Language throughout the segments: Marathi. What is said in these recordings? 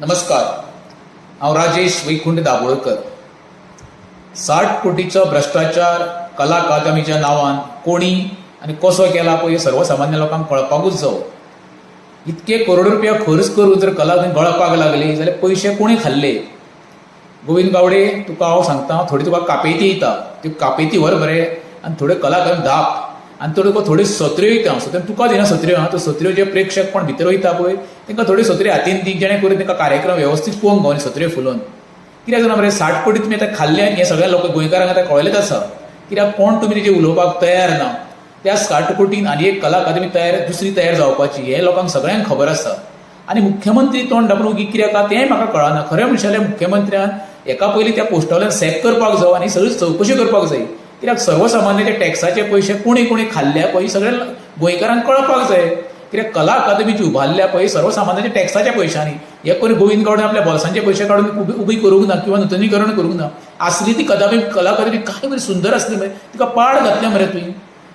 नमस्कार. हांव राजेश वैकुंठ दाबोळकर साठ कोटीचो भ्रश्टाचार कला अकादमीच्या नांवान कोणी आनी कसो केला पळय सर्वसामान्य लोकांक कळपाकूच जावो इतके करोड रुपया खर्च करून जर कला थंय गळपाक लागली जाल्यार पयशे कोणी खाल्ले? गोविंद गावडे तुका हांव सांगता थोडी तुका कापेती येता. त्यो कापेती व्हर बरे आनी थोड्यो कला धाप आनी थोड्यो तुका थोड्यो सत्र्यो वयता सत्र्यो तुका दिना सत्र्यो आसा सत्र्यो जे प्रेक्षक कोण भितर वयता पळय तांकां थोड्यो सत्र्यो हातीन दी जेणे करून तांकां कार्यक्रम वेवस्थीत पळोवंक गावनी सत्र्यो फुलोवन कित्याक जाणा मरे साठ कोटी तुमी आतां खाल्ल्यान हे सगळ्या लोक गोंयकारांक आतां कळलेंच आसा. कित्याक कोण तुमी तेजे उलोवपाक तयार ना त्या साठ कोटीन आनी एक कला अकादमी तयार दुसरी तयार जावपाची हे लोकांक सगळ्यांक खबर आसा. आनी मुख्यमंत्री तोंड दाबून उगी कित्याक आहा तेंय म्हाका कळना. खरें म्हणशां मुख्यमंत्र्यान एका पयलीं त्या पोस्टावयल्यान सॅक करपाक जावो आनी सगळी चवकशी करपाक जाय. कित्याक सर्वसामान्य ते टॅक्साचे पयशे कोणी कोणी खाल्ल्या पळय सगळ्या गोंयकारांक कळपाक जाय. कित्याक कला अकादमीची उबारल्या पळय सर्वसामान्याच्या टॅक्साच्या पयशांनी हे कोणी गोविंद गावडे आपल्या बॉल्सांचे पयशे काडून उबी उबी करूंक ना किंवा नूतनीकरण करूंक ना. आसली ती कदापि कला अकादमी काय बरी सुंदर आसली मरे तिका पाड घातल्या मरे तुवें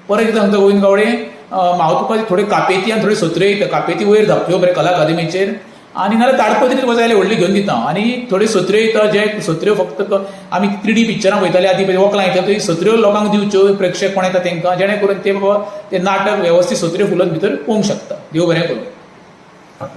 परत एकदां सांगता गोविंद गावडे अं, हांव तुका थोडे कापेती आनी थोडे सत्र्यो येता कापेती वयर धापल्यो मरे कला अकादमीचेर. आनी नाल्यार ताडपत्रीत तुका जाल्यार व्हडली घेवन दिता. आनी थोड्यो सत्र्यो येता जे सत्र्यो फक्त आमी थ्री डी पिक्चरां वयताले आदी पळय वकलां येता थंय सत्र्यो लोकांक दिवच्यो प्रेक्षक कोण येता तांकां जेणे करून ते बाबा ते नाटक वेवस्थीत सत्र्यो फुलत भितर पळोवंक शकता देव बरें करूं